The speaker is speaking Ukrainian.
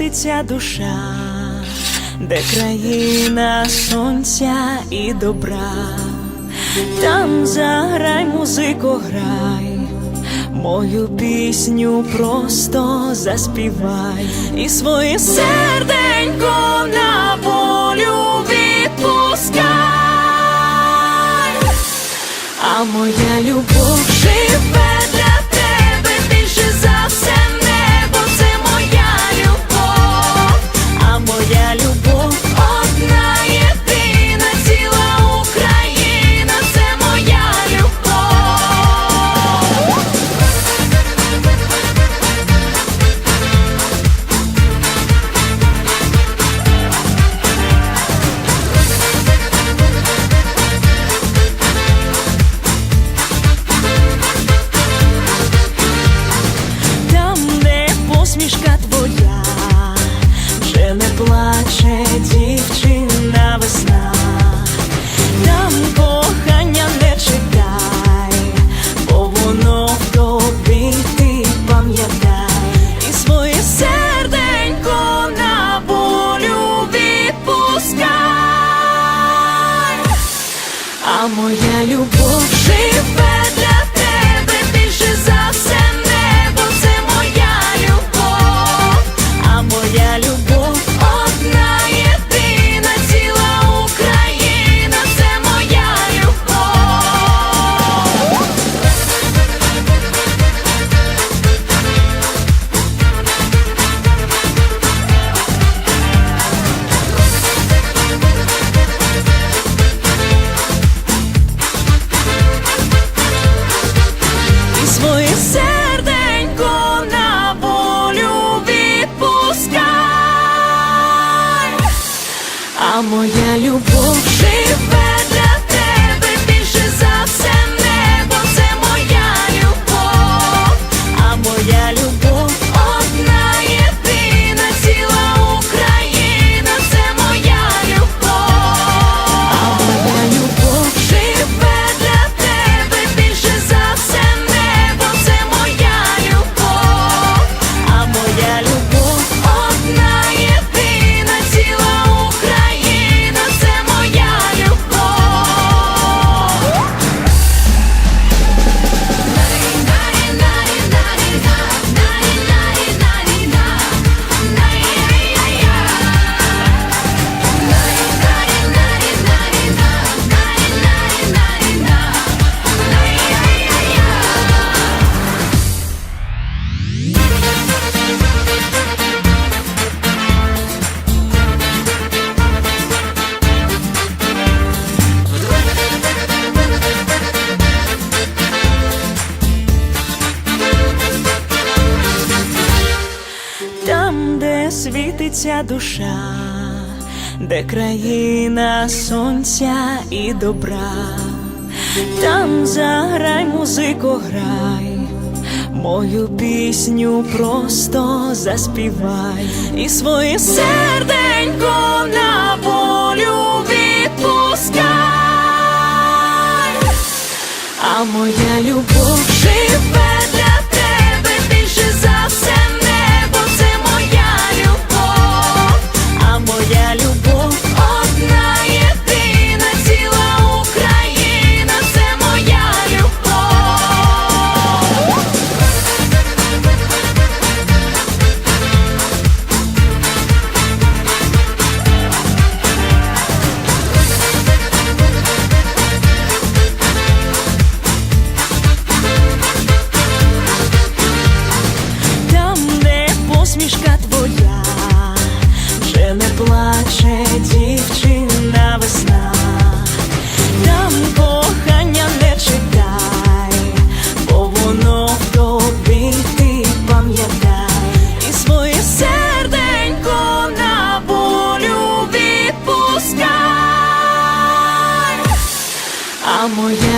світиться душа, де країна сонця і добра, там заграй, музико, грай, мою пісню просто заспівай. І своє серденько на волю відпускай, а моя любов посмішка твоя, вже не плаче дівчина весна, там кохання не чекай, бо воно в тобі ти пам'ятай, і своє серденько на волю відпускай. А моя любов Там, де світиться душа, де країна сонця і добра, там заграй, музико, грай, мою пісню просто заспівай і своє серденько на волю відпускай. А моя любов посмішка твоя, вже не плаче дівчина весна, там кохання не чекай, бо воно в тобі ти пам'ятай, і своє серденько на волю відпускай, а живе